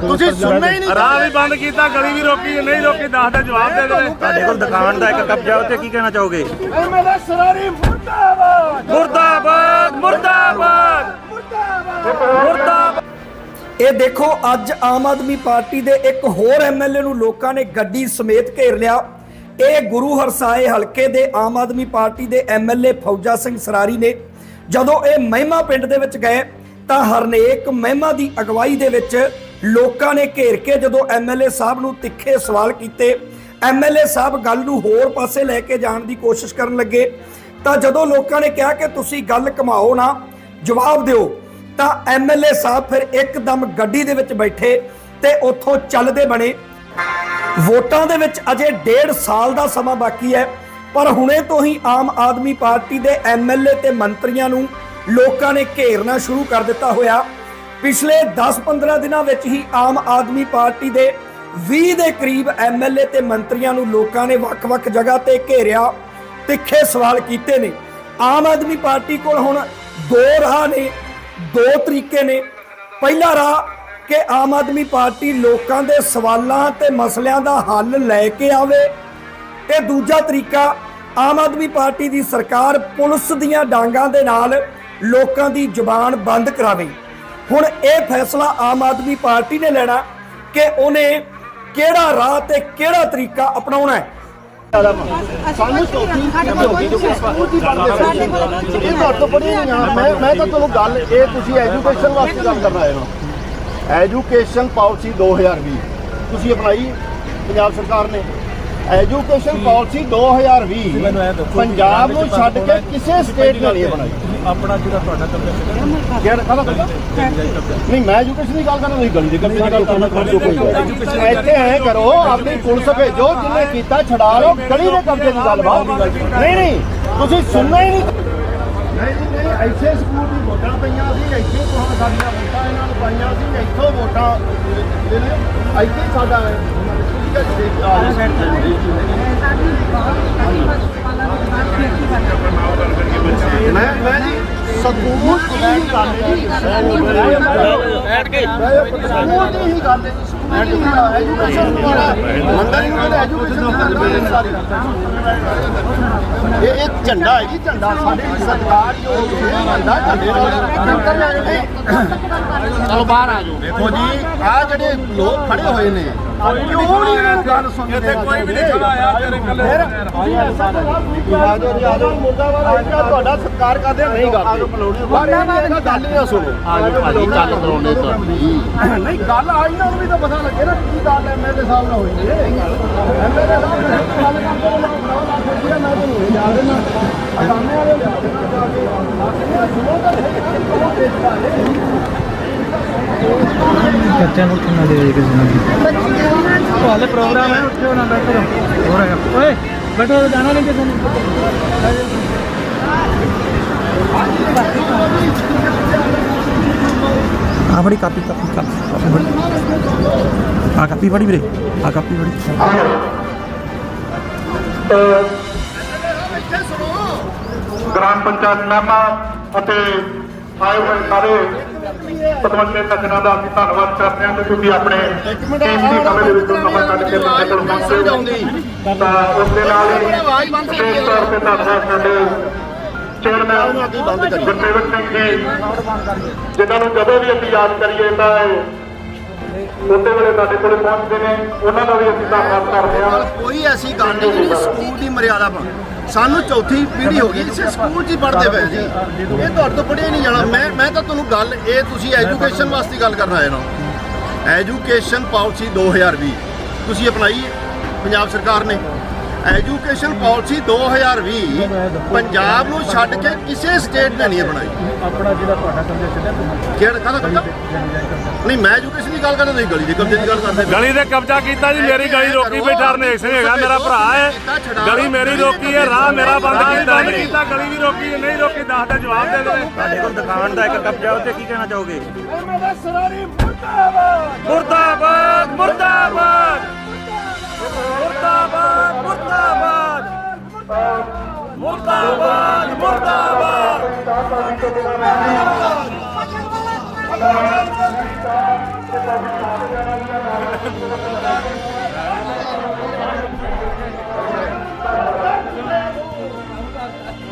ਤੁਸੀਂ ਸੁਣਨਾ ਹੀ ਨਹੀਂ ਰਾਹ ਵੀ ਬੰਦ ਕੀਤਾ ਗਲੀ ਵੀ ਰੋਕੀ ਨਹੀਂ ਰੋਕੀ ਦੱਸ ਦੇ ਜਵਾਬ ਦੇ ਦੇ ਤੁਹਾਡੇ ਕੋਲ ਦੁਕਾਨ ਦਾ ਇੱਕ ਕਬਜ਼ਾ ਉੱਤੇ ਕੀ ਕਹਿਣਾ ਚਾਹੋਗੇ? ਐਮਐਲਏ ਸਰਾਰੀ ਮੁਰਦਾਬਾਦ। ਮੁਰਦਾਬਾਦ ਮੁਰਦਾਬਾਦ। ਮੁਰਦਾਬਾਦ। ਇਹ ਦੇਖੋ ਅੱਜ ਆਮ ਆਦਮੀ ਪਾਰਟੀ ਦੇ ਇੱਕ ਹੋਰ ਐਮਐਲਏ ਨੂੰ ਲੋਕਾਂ ਨੇ ਗੱਡੀ ਸਮੇਤ ਘੇਰ ਲਿਆ। ਇਹ ਗੁਰੂ ਹਰਸਾਏ ਹਲਕੇ ਦੇ ਆਮ ਆਦਮੀ ਪਾਰਟੀ ਦੇ ਐਮਐਲਏ ਫੌਜਾ ਸਿੰਘ ਸਰਾਰੀ ਨੇ। ਜਦੋਂ ਇਹ ਮਹਿਮਾ ਪਿੰਡ ਦੇ ਵਿੱਚ ਗਏ ਤਾਂ ਹਰਨੇਕ ਮਹਿਮਾ ਦੀ ਅਗਵਾਈ ਦੇ ਵਿੱਚ ਲੋਕਾਂ ਨੇ ਘੇਰ ਕੇ ਜਦੋਂ ਐਮਐਲਏ ਸਾਹਿਬ ਨੂੰ ਤਿੱਖੇ ਸਵਾਲ ਕੀਤੇ ਐਮਐਲਏ ਸਾਹਿਬ ਗੱਲ ਨੂੰ ਹੋਰ ਪਾਸੇ ਲੈ ਕੇ ਜਾਣ ਦੀ ਕੋਸ਼ਿਸ਼ ਕਰਨ ਲੱਗੇ, ਤਾਂ ਜਦੋਂ ਲੋਕਾਂ ਨੇ ਕਿਹਾ ਕਿ ਤੁਸੀਂ ਗੱਲ ਕਮਾਓ ਨਾ, ਜਵਾਬ ਦਿਓ, ਤਾਂ ਐਮਐਲਏ ਸਾਹਿਬ ਫਿਰ ਇੱਕਦਮ ਗੱਡੀ ਦੇ ਵਿੱਚ ਬੈਠੇ ਤੇ ਉੱਥੋਂ ਚੱਲਦੇ ਬਣੇ। ਵੋਟਾਂ ਦੇ ਵਿੱਚ ਅਜੇ ਡੇਢ ਸਾਲ ਦਾ ਸਮਾਂ ਬਾਕੀ ਹੈ, ਪਰ ਹੁਣੇ ਤੋਂ ਹੀ ਆਮ ਆਦਮੀ ਪਾਰਟੀ ਦੇ ਐਮਐਲਏ ਤੇ ਮੰਤਰੀਆਂ ਨੂੰ ਲੋਕਾਂ ਨੇ ਘੇਰਨਾ ਸ਼ੁਰੂ ਕਰ ਦਿੱਤਾ ਹੋਇਆ। ਪਿਛਲੇ 10-15 ਦਿਨਾਂ ਵਿੱਚ ਹੀ ਆਮ ਆਦਮੀ ਪਾਰਟੀ ਦੇ 20 ਦੇ ਕਰੀਬ ਐਮਐਲਏ ਤੇ ਮੰਤਰੀਆਂ ਨੂੰ ਲੋਕਾਂ ਨੇ ਵੱਖ-ਵੱਖ ਜਗ੍ਹਾ ਤੇ ਘੇਰਿਆ, ਤਿੱਖੇ ਸਵਾਲ ਕੀਤੇ ਨੇ। ਆਮ ਆਦਮੀ ਪਾਰਟੀ ਕੋਲ ਹੁਣ ਦੋ ਰਾਹ ਨੇ, ਦੋ ਤਰੀਕੇ ਨੇ। ਪਹਿਲਾ ਰਾਹ ਕਿ ਆਮ ਆਦਮੀ ਪਾਰਟੀ ਲੋਕਾਂ ਦੇ ਸਵਾਲਾਂ ਤੇ ਮਸਲਿਆਂ ਦਾ ਹੱਲ ਲੈ ਕੇ ਆਵੇ ਤੇ ਦੂਜਾ ਤਰੀਕਾ, ਆਮ ਆਦਮੀ ਪਾਰਟੀ ਦੀ ਸਰਕਾਰ ਪੁਲਿਸ ਦੀਆਂ ਡਾਂਗਾਂ ਦੇ ਨਾਲ ਲੋਕਾਂ ਦੀ ਜ਼ੁਬਾਨ ਬੰਦ ਕਰਾਵੇ। ਹੁਣ ਇਹ ਫੈਸਲਾ ਆਮ ਆਦਮੀ ਪਾਰਟੀ ਨੇ ਲੈਣਾ ਕਿ ਉਹਨੇ ਕਿਹੜਾ ਰਾਹ ਤੇ ਕਿਹੜਾ ਤਰੀਕਾ ਅਪਣਾਉਣਾ ਹੈ। ਸਾਨੂੰ ਨਹੀਂ ਆ। ਮੈਂ ਤਾਂ ਤੁਹਾਨੂੰ ਗੱਲ ਇਹ ਤੁਸੀਂ ਐਜੂਕੇਸ਼ਨ ਵਾਸਤੇ ਗੱਲ ਕਰ ਰਹੇ ਹੋ। ਐਜੂਕੇਸ਼ਨ ਪਾਲਿਸੀ 2020 ਤੁਸੀਂ ਅਪਣਾਈ ਪੰਜਾਬ ਸਰਕਾਰ ਨੇ। ਐਜੂਕੇਸ਼ਨ ਪਾਲਿਸੀ 2020 ਪੰਜਾਬ ਨੂੰ ਛੱਡ ਕੇ ਕਿਸੇ ਸਟੇਟ ਨੇ ਨਹੀਂ ਬਣਾਈ। ਆਪਣਾ ਜਿਹੜਾ ਤੁਹਾਡਾ ਕਬਜ਼ਾ ਕਿਹੜਾ ਕਾਹਦਾ ਕਬਜ਼ਾ? ਨਹੀਂ ਮੈਂ ਐਜੂਕੇਸ਼ਨ ਦੀ ਗੱਲ ਕਰਨਾ ਤੁਸੀਂ ਗਲੀ ਦੇ ਕਬਜ਼ੇ ਦੀ ਗੱਲ ਕਰਨਾ ਕੋਈ। ਇੱਥੇ ਐ ਕਰੋ ਆਪਣੀ ਪੁਲਿਸ ਭੇਜੋ ਜਿਹਨੇ ਕੀਤਾ ਛਡਾ ਲਓ ਗਲੀ ਦੇ ਕਬਜ਼ੇ ਦੀ ਗੱਲ ਬਾਤ ਨਹੀਂ ਨਹੀਂ ਤੁਸੀਂ ਸੁਣਨਾ ਹੀ ਨਹੀਂ। ਨਹੀਂ ਜੀ ਨਹੀਂ ਇੱਥੇ ਸਕੂਲ ਦੀ ਵੋਟਾਂ ਪਈਆਂ ਸੀ ਇੱਥੇ ਤੁਹਾਨੂੰ ਸਾਡੀਆਂ ਵੋਟਾਂ ਇਹਨਾਂ ਨੂੰ ਪਾਈਆਂ ਸੀ ਇੱਥੋਂ ਵੋਟਾਂ ਇੱਥੇ ਸਾਡਾ ਹੈ ਮੈਂ ਮੈਂ ਜੀ ਸਕੂਲ ਦੀ ਗੱਲ ਹੈ ਬੈਠ ਕੇ। ਸਕੂਲ ਦੀ ਹੀ ਗੱਲ ਹੈ ਜੀ ਸਕੂਲ ਦੀ ਹੀ ਐਜੂਕੇਸ਼ਨ ਦੁਆਰਾ ਮੰਦਰ ਨੂੰ ਕਹਿੰਦੇ ਐਜੂਕੇਸ਼ਨ ਸਾਰੀ ਇਹ ਇੱਕ ਝੰਡਾ ਹੈ ਜੀ ਝੰਡਾ ਸਾਡੀ ਸਰਕਾਰ ਜੋ ਇਹ ਝੰਡਾ ਝੰਡੇ ਨਾਲ ਚਲੋ ਬਾਹਰ ਆ ਜਾਓ। ਦੇਖੋ ਜੀ ਆ ਜਿਹੜੇ ਲੋਕ ਖੜੇ ਹੋਏ ਨੇ ਕਿਉਂ ਨਹੀਂ ਇਹਨਾਂ ਨੂੰ ਗੱਲ ਸੁਣਦੇ? ਇੱਥੇ ਕੋਈ ਵੀ ਨਹੀਂ ਖੜਾ ਆ ਤੇਰੇ ਕੱਲੇ ਫਿਰ ਤੁਸੀਂ ਐਸਾ ਕਰੋ ਆ ਜਾਓ ਜੀ ਆ ਜਾਓ ਮੁਰਦਾਬਾਦ ਆ ਜਾਓ ਤੁਹਾਡਾ ਸਤਿਕਾਰ ਕਰਦੇ ਨਹੀਂ ਨਹੀਂ ਗੱਲ ਹੀ ਨਾ ਸੁਣੋ। ਆ ਜਾਓ ਭਾਜੀ ਗੱਲ ਕਰਾਉਣੇ ਤੁਹਾਡੀ ਨਹੀਂ ਗੱਲ ਆ ਇਹਨਾਂ ਨੂੰ ਵੀ ਤਾਂ ਪਤਾ ਲੱਗੇ ਨਾ ਕੀ ਗੱਲ ਐਮਐਲਏ ਸਾਹਿਬ ਨਾਲ ਹੋਈ ਹੈ ਐਮਐਲਏ ਸਾਹਿਬ ਨੇ ਗੱਲ ਕਰਦੇ ਨੇ ਬਣਾਓ ਨਾ ਸੋਚਿਆ ਮੈਂ ਤੁਹਾਨੂੰ ਇਹ ਜਾ ਦੇਣਾ ਅਸਾਮੇ ਵਾਲੇ ਲਿਆ ਦੇਣਾ ਜਾ ਕੇ ਆਖਿਆ ਸੁਣੋ ਤਾਂ ਸਹੀ ਕਿਉਂ ਦੇਖਦਾ ਹੈ ਬੱਚਿਆਂ ਨੂੰ ਕਿੰਨਾ ਦੇ ਦੇ ਕਿਸੇ ਨੂੰ ਹਾਲੇ ਪ੍ਰੋਗਰਾਮ ਹੈ ਉੱਠੋ ਨਾ ਬੈਠੋ ਹੋ ਰਿਹਾ ਓਏ ਬੈਠੋ ਜਾਣਾ ਨਹੀਂ ਕਿਸੇ ਨੂੰ ਆ ਬੜੀ ਕਾਪੀ ਕਾਪੀ ਕਾਪੀ ਬੜੀ ਆ ਕਾਪੀ ਬੜੀ ਵੀਰੇ ਆ ਕਾਪੀ ਬੜੀ ਗ੍ਰਾਮ ਪੰਚਾਇਤ ਮਹਿਮਾ ਅਤੇ ਆਏ ਹੋਏ ਸਾਰੇ ਪਤਵੰਤੇ ਸੱਜਣਾਂ ਦਾ ਅਸੀਂ ਧੰਨਵਾਦ ਕਰਦੇ ਹਾਂ ਕਿ ਤੁਸੀਂ ਆਪਣੇ ਕੀਮਤੀ ਸਮੇਂ ਦੇ ਵਿੱਚੋਂ ਸਮਾਂ ਕੱਢ ਕੇ ਸਾਡੇ ਕੋਲ ਪਹੁੰਚੇ। ਤਾਂ ਉਸ ਦੇ ਨਾਲ ਹੀ ਵਿਸ਼ੇਸ਼ ਤੌਰ ਤੇ ਧੰਨਵਾਦ ਸਾਡੇ ਚੇਅਰਮੈਨ ਗੁਰਸੇਵਕ ਸਿੰਘ ਜੀ ਜਿਨ੍ਹਾਂ ਨੂੰ ਜਦੋਂ ਵੀ ਅਸੀਂ ਯਾਦ ਕਰੀਏ ਤਾਂ ਉਹਦੇ ਵੇਲੇ ਸਾਡੇ ਕੋਲ ਪਹੁੰਚਦੇ ਨੇ। ਉਹਨਾਂ ਦਾ ਵੀ ਅਸੀਂ ਧੰਨਵਾਦ ਕਰਦੇ ਹਾਂ। ਕੋਈ ਐਸੀ ਗੱਲ ਨਹੀਂ ਜਿਹੜੀ ਸਕੂਲ ਦੀ ਮਰਿਆਦਾ ਬਣ। ਸਾਨੂੰ ਚੌਥੀ ਪੀੜ੍ਹੀ ਹੋ ਗਈ ਜਿਸੇ ਸਕੂਲ 'ਚ ਹੀ ਪੜ੍ਹਦੇ ਪਏ ਜੀ ਇਹ ਤੁਹਾਡੇ ਤੋਂ ਪੜ੍ਹਿਆ ਨਹੀਂ ਜਾਣਾ। ਮੈਂ ਮੈਂ ਤਾਂ ਤੁਹਾਨੂੰ ਗੱਲ ਇਹ ਤੁਸੀਂ ਐਜੂਕੇਸ਼ਨ ਵਾਸਤੇ ਗੱਲ ਕਰਨ ਆਏ ਨਾ ਐਜੂਕੇਸ਼ਨ ਪਾਲਿਸੀ 2020 ਤੁਸੀਂ ਅਪਣਾਈ ਹੈ? ਪੰਜਾਬ ਸਰਕਾਰ ਨੇ? ਐਜੂਕੇਸ਼ਨ ਪਾਲਿਸੀ 2020 ਪੰਜਾਬ ਨੂੰ ਛੱਡ ਕੇ ਕਿਸੇ ਸਟੇਟ ਨੇ ਨਹੀਂ ਬਣਾਈ। ਆਪਣਾ ਜਿਹੜਾ ਤੁਹਾਡਾ ਕਬਜ਼ਾ ਕਿਹੜਾ ਕਾਹਦਾ ਕਬਜ਼ਾ? ਨਹੀਂ ਮੈਂ ਐਜੂਕੇਸ਼ਨ ਦੀ ਗੱਲ ਕਰਦਾ ਤੁਸੀਂ ਗਲੀ ਦੇ ਕਬਜ਼ੇ ਦੀ ਗੱਲ ਕਰਦੇ। ਗਲੀ ਤੇ ਕਬਜ਼ਾ ਕੀਤਾ ਜੀ ਮੇਰੀ ਗਲੀ ਰੋਕੀ ਬੈਠਾ ਰਨੇਕ ਸਿੰਘ ਹੈਗਾ ਮੇਰਾ ਭਰਾ ਹੈ। ਗਲੀ ਮੇਰੀ ਰੋਕੀ ਹੈ ਰਾਹ ਮੇਰਾ ਬੰਦ ਕੀਤਾ ਨਹੀਂ ਕੀਤਾ ਗਲੀ ਵੀ ਰੋਕੀ ਹੈ ਨਹੀਂ ਰੋਕੀ ਦੱਸ ਦੇ ਜਵਾਬ ਦੇ ਦੇ ਤੁਹਾਡੇ ਕੋਲ ਦੁਕਾਨ ਦਾ ਇੱਕ ਕਬਜ਼ਾ ਉੱਤੇ ਕੀ ਕਹਿਣਾ ਚਾਹੋਗੇ? ਐਮਐਲਏ ਸਰਾਰੀ ਮੁਰਦਾਬਾਦ ਮੁਰਦਾਬਾਦ ਮੁਰਦਾਬਾਦ ਮੁਰਦਾਬਾਦ। ਮੁਰਦਾਬਾਦ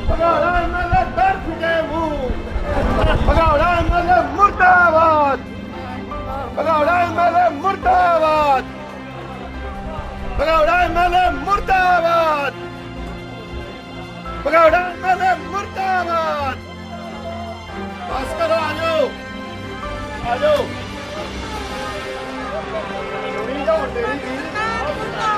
ਭਗੌੜਾ ਐਮਐਲਏ ਦਰਦ ਕੇ ਮੂੰਹ ਭਗੌੜਾ ਐਮਐਲਏ ਮੁਰਦਾਬਾਦ ਭਗੌੜਾ ਐਮਐਲਏ ਮੁਰਦਾਬਾਦ ਭਗੌੜਾ ਐਮਐਲਏ ਮੁਰਦਾਬਾਦ I think I'm going to go to the hospital.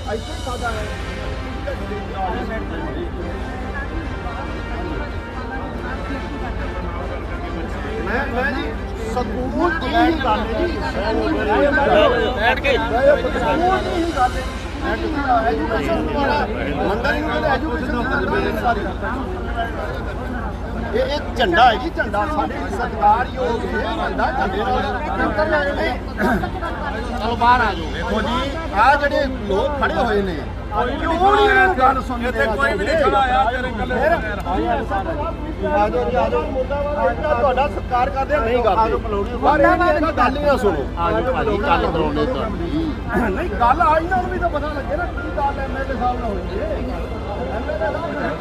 I'm. I'm. I'm. I'm. I'm school ਦੀ ਹੀ ਗੱਲ ਹੈ ਜੀ ਬੈਠ ਕੇ। ਸਕੂਲ ਦੀ ਹੀ ਗੱਲ ਹੈ ਐਜੂਕੇਸ਼ਨ ਮੰਦਰ ਹੀ ਨੂੰ ਐਜੂਕੇਸ਼ਨ ਦੀ ਸਾਰੀ। ਇਹ ਇਹ ਝੰਡਾ ਹੈ ਜੀ ਝੰਡਾ ਸਾਡੇ ਸਤਿਕਾਰਯੋਗ ਇਹ ਝੰਡਾ ਝੰਡੇ ਨਾਲ ਬਾਹਰ ਆ ਜਾਓ। ਦੇਖੋ ਜੀ ਆ ਜਿਹੜੇ ਲੋਕ ਖੜੇ ਹੋਏ ਨੇ ਕਿਉਂ ਨਹੀਂ ਇਹ ਗੱਲ ਸੁਣਦੇ ਇੱਥੇ ਕੋਈ ਵੀ ਨਹੀਂ ਖੜਾ ਆ ਤੇਰੇ ਕੱਲੇ ਆ ਜਾਓ ਜੀ ਆ ਜਾਓ। ਤੁਹਾਡਾ ਸਤਿਕਾਰ ਕਰਦੇ ਆ ਨਹੀਂ ਕਰਦੇ। ਮੁਰਦਾਬਾਦ ਗੱਲ ਹੀ ਨਾ ਸੁਣੋ। ਆ ਜਾਓ ਭਾਜੀ ਗੱਲ ਕਰਾਉਣੇ ਤਾਂ। ਨਹੀਂ ਗੱਲ ਆ ਇਹਨਾਂ ਨੂੰ ਵੀ ਤਾਂ ਪਤਾ ਲੱਗੇ ਨਾ ਕੀ ਗੱਲ ਐਮਐਲਏ ਸਾਹਿਬ ਨਾਲ ਹੋਈ ਹੈ ਐਮਐਲਏ ਸਾਹਿਬ ਨਾਲ ਗੱਲ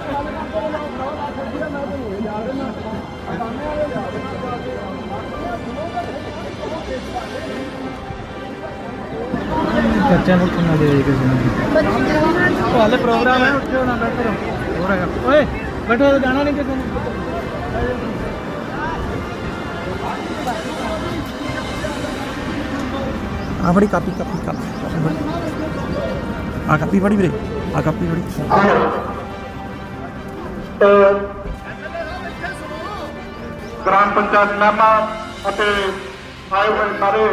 ਕਰੋ ਨਾ ਨਾ ਖੁਸ਼ੀ ਨਾ ਤਾਂ ਹੋਏ ਜਾ ਰਹੇ। ਨਾ ਅਦਾਨੇ ਵਾਲੇ ਜਾ ਰਹੇ ਬੱਚਿਆਂ ਨੂੰ ਕਿੰਨਾ ਦੇ ਕਿਸੇ ਨੂੰ। ਉਹ ਹਾਲੇ ਪ੍ਰੋਗਰਾਮ ਹੈ ਉੱਠੋ ਨਾ ਬੈਠੋ ਹੋ ਰਿਹਾ ਓਏ ਬੈਠੋ ਜਾਣਾ ਨਹੀਂ ਕਿਸੇ ਨੂੰ। ਆ ਬੜੀ ਕਾਪੀ ਕਾਪੀ ਕਾਪੀ। ਆ ਕਾਪੀ ਬੜੀ ਵੀਰੇ। ਆ ਕਾਪੀ ਬੜੀ ਗ੍ਰਾਮ ਪੰਚਾਇਤ ਮੈਂਬਰਾਂ ਅਤੇ ਆਏ ਹੋਏ ਸਾਰੇ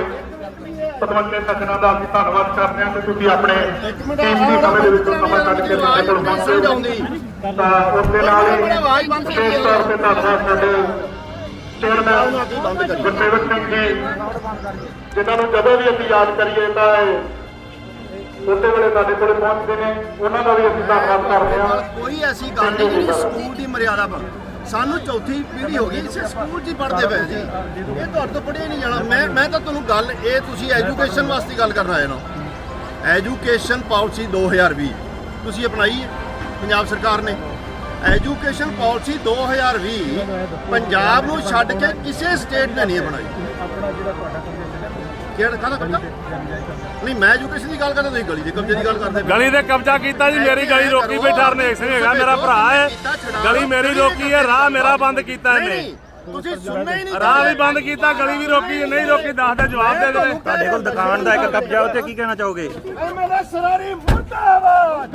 ਪਤਵੰਤੇ ਸੱਜਣਾਂ ਦਾ ਅਸੀਂ ਧੰਨਵਾਦ ਕਰਦੇ ਹਾਂ ਕਿ ਤੁਸੀਂ ਆਪਣੇ ਕੀਮਤੀ ਸਮੇਂ ਦੇ ਵਿੱਚੋਂ ਸਮਾਂ ਕੱਢ ਕੇ ਸਾਡੇ ਕੋਲ ਪਹੁੰਚੇ। ਤਾਂ ਉਸ ਦੇ ਨਾਲ ਹੀ ਵਿਸ਼ੇਸ਼ ਤੌਰ ਤੇ ਧੰਨਵਾਦ ਸਾਡੇ ਚੇਅਰਮੈਨ ਗੁਰਸੇਵਕ ਸਿੰਘ ਜੀ ਜਿਨ੍ਹਾਂ ਨੂੰ ਜਦੋਂ ਵੀ ਅਸੀਂ ਯਾਦ ਕਰੀਏ ਤਾਂ ਇਹ ਉਸੇ ਵੇਲੇ ਸਾਡੇ ਕੋਲ ਪਹੁੰਚਦੇ ਨੇ। ਉਹਨਾਂ ਦਾ ਵੀ ਅਸੀਂ ਧੰਨਵਾਦ ਕਰਦੇ ਹਾਂ। ਕੋਈ ਐਸੀ ਗੱਲ ਨਹੀਂ ਜਿਹੜੀ ਸਕੂਲ ਦੀ ਮਰਿਆਦਾ ਵਾ ਸਾਨੂੰ ਚੌਥੀ ਪੀੜ੍ਹੀ ਹੋ ਗਈ, ਇਸੇ ਸਕੂਲ 'ਚ ਹੀ ਪੜ੍ਹਦੇ ਪਏ ਜੀ। ਇਹ ਤੁਹਾਡੇ ਤੋਂ ਪੜ੍ਹਿਆ ਨਹੀਂ ਜਾਣਾ। ਮੈਂ ਮੈਂ ਤਾਂ ਤੁਹਾਨੂੰ ਗੱਲ, ਇਹ ਤੁਸੀਂ ਐਜੂਕੇਸ਼ਨ ਵਾਸਤੇ ਗੱਲ ਕਰਨ ਆਏ ਨਾ। ਐਜੂਕੇਸ਼ਨ ਪਾਲਿਸੀ 2020 ਤੁਸੀਂ ਅਪਣਾਈ ਹੈ, ਪੰਜਾਬ ਸਰਕਾਰ ਨੇ। ਐਜੂਕੇਸ਼ਨ ਪਾਲਿਸੀ 2020 ਪੰਜਾਬ ਨੂੰ ਛੱਡ ਕੇ ਕਿਸੇ ਸਟੇਟ ਨੇ ਨਹੀਂ ਅਪਣਾਈ। ਕਿਹੜਾ ਕਾਹਦਾ ਕਬਜ਼ਾ ਨਹੀਂ ਮੈਂ ਐਜੂਕੇਸ਼ਨ ਦੀ ਗੱਲ ਕਰਦਾ ਤੁਸੀਂ ਗਲੀ ਦੇ ਕਬਜ਼ੇ ਦੀ ਗੱਲ ਕਰਦੇ ਪਏ। ਗਲੀ ਤੇ ਕਬਜ਼ਾ ਕੀਤਾ ਜੀ ਮੇਰੀ ਗਲੀ ਰੋਕੀ ਬੈਠਾ ਰਨੇਕ ਸਿੰਘ ਹੈਗਾ ਮੇਰਾ ਭਰਾ ਹੈ। ਗਲੀ ਮੇਰੀ ਰੋਕੀ ਹੈ ਰਾਹ ਮੇਰਾ ਬੰਦ ਕੀਤਾ ਨਹੀਂ ਇਹਨੇ। ਨਹੀਂ, ਤੁਸੀਂ ਸੁਣਨਾ ਹੀ ਨਹੀਂ ਰਾਹ ਵੀ ਬੰਦ ਕੀਤਾ ਗਲੀ ਵੀ ਰੋਕੀ ਹੈ, ਨਹੀਂ ਰੋਕੀ ਦੱਸ ਦੇ ਜਵਾਬ ਦੇ ਦੇ ਤੁਹਾਡੇ ਕੋਲ ਦੁਕਾਨ ਦਾ ਇੱਕ ਕਬਜ਼ਾ ਉੱਤੇ ਕੀ ਕਹਿਣਾ ਚਾਹੋਗੇ? ਮੁਰਦਾਬਾਦ!